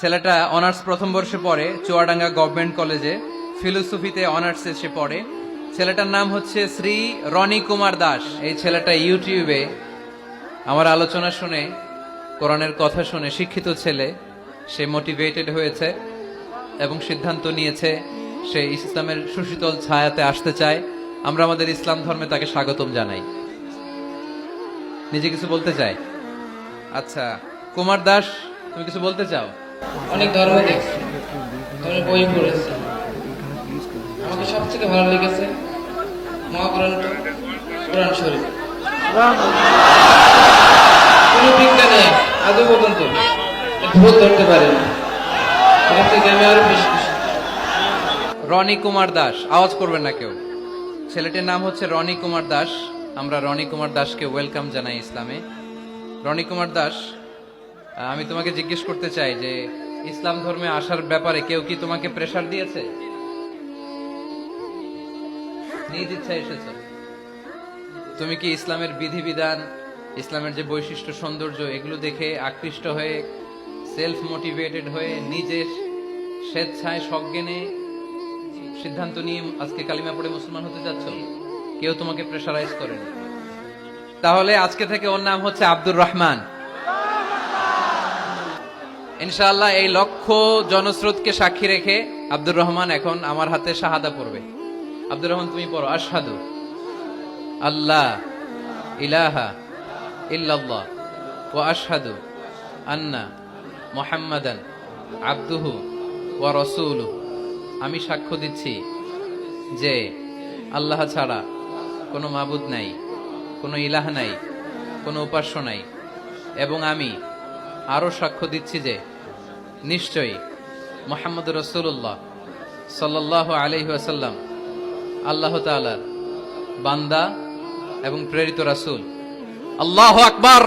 ছেলেটা অনার্স প্রথম বর্ষে পড়ে, চুয়াডাঙ্গা গভর্নমেন্ট কলেজে। ফিলোসফিতে অনার্স সে পড়ে। ছেলেটার নাম হচ্ছে শ্রী রনি কুমার দাস। এই ছেলেটা ইউটিউবে আমার আলোচনা শুনে, কোরআনের কথা শুনে শিক্ষিত ছেলে, সে মোটিভেটেড হয়েছে এবং সিদ্ধান্ত নিয়েছে, সে ইসলামের সুশীতল ছায়াতে আসতে চায়। আমরা আমাদের ইসলাম ধর্মে তাকে স্বাগতম জানাই। নিজে কিছু বলতে চাই? আচ্ছা কুমার দাস, তুমি কিছু বলতে চাও? অনেক ধর্ম দেখছি ধর্মের বই পড়েছি। আমাকে সব থেকে ভালো লেগেছে শরীফ। কোন আদৌ পর্যন্ত। ভুল ধরতে পারে থেকে আমি আরও বেশি রনি কুমার দাস, আওয়াজ করবেন না কেউ। ছেলেটির নাম হচ্ছে রনি কুমার দাস। আমরা রনি কুমার দাসকে ওয়েলকাম জানাই ইসলামে। রনি কুমার দাস আমি তোমাকে জিজ্ঞেস করতে চাই যে, ইসলাম ধর্মে আসার ব্যাপারে কেউ কি তোমাকে প্রেসার দিয়েছে? নিজ ইচ্ছা এসেছে। তুমি কি ইসলামের বিধিবিধান, ইসলামের যে বৈশিষ্ট্য, সৌন্দর্য, এগুলো দেখে আকৃষ্ট হয়ে সেলফ মোটিভেটেড হয়ে নিজে স্বেচ্ছায় সজ্ঞানে সিদ্ধান্ত নিয়ে আজকে কালিমা পড়ে মুসলমান হতে যাচ্ছ? কেউ তোমাকে প্রেশারাইজ করেনি। তাহলে আজকে থেকে ওর নাম হচ্ছে আব্দুর রহমান। ইনশাআল্লাহ এই লক্ষ জনস্রোতকে সাক্ষী রেখে আব্দুর রহমান এখন আমার হাতে শাহাদা পড়বে। আব্দুর রহমান, তুমি পড়ো। আশহাদু আল্লাহ ইলাহা ইল্লাল্লাহ ওয়া আশহাদু আন্না মুহাম্মাদান আব্দুহু ওয়া রাসূলুহু। আমি সাক্ষ্য দিচ্ছি যে আল্লাহ ছাড়া কোনো মাবুদ নাই, কোনো ইলাহ নাই, কোনো উপাস্য নাই। এবং আমি আরও সাক্ষ্য দিচ্ছি যে নিশ্চয়ই মোহাম্মদ রসুল্লাহ সাল্লাহ আলহি আসাল্লাম আল্লাহ তালার বান্দা এবং প্রেরিত রাসুল। আল্লাহ আকবার!